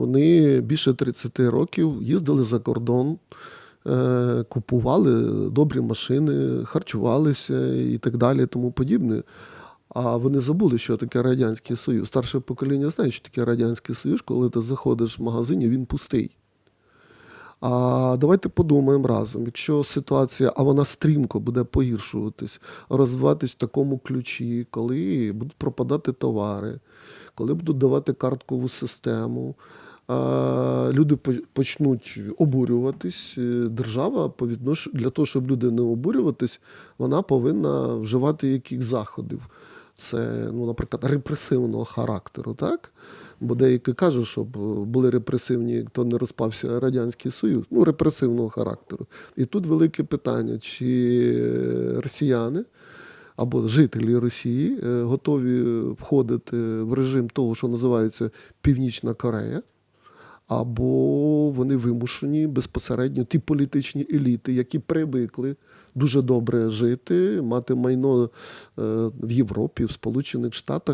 Вони більше 30 років їздили за кордон, е, купували добрі машини, харчувалися і так далі, тому подібне. А вони забули, що таке Радянський Союз. Старше покоління знає, що таке Радянський Союз, коли ти заходиш в магазин, він пустий. А давайте подумаємо разом, якщо ситуація, а вона стрімко буде погіршуватись, розвиватись в такому ключі, коли будуть пропадати товари, коли будуть давати карткову систему, люди по- почнуть обурюватись. е, Держава по віднош... для того, щоб люди не обурюватись, вона повинна вживати яких заходів. Це, ну, наприклад, репресивного характеру, так? Бо деякі кажуть, щоб е, були репресивні, хто не розпався Радянський Союз, ну, репресивного характеру. І тут велике питання, чи росіяни або жителі Росії е, готові входити в режим того, що називається Північна Корея, або вони вимушені безпосередньо ті політичні еліти, які привикли дуже добре жити, мати майно е, в Європі, в Сполучених Штатах.